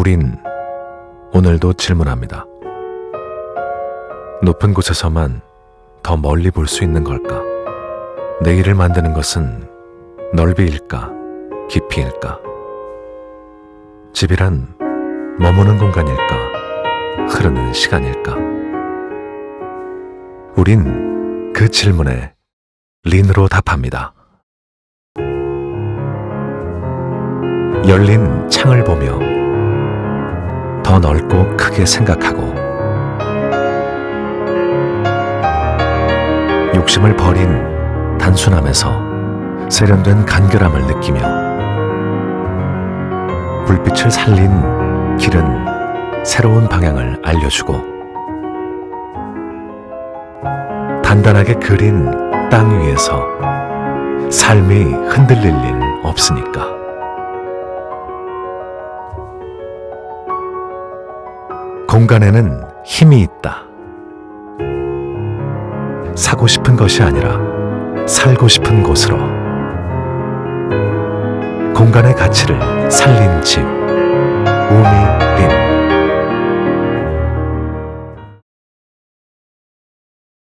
우린 오늘도 질문합니다. 높은 곳에서만 더 멀리 볼 수 있는 걸까? 내일을 만드는 것은 넓이일까? 깊이일까? 집이란 머무는 공간일까? 흐르는 시간일까? 우린 그 질문에 린으로 답합니다. 열린 창을 보며 더 넓고 크게 생각하고 욕심을 버린 단순함에서 세련된 간결함을 느끼며 불빛을 살린 길은 새로운 방향을 알려주고 단단하게 그린 땅 위에서 삶이 흔들릴 일 없으니까. 공간에는 힘이 있다. 사고 싶은 것이 아니라 살고 싶은 곳으로. 공간의 가치를 살린 집. 우미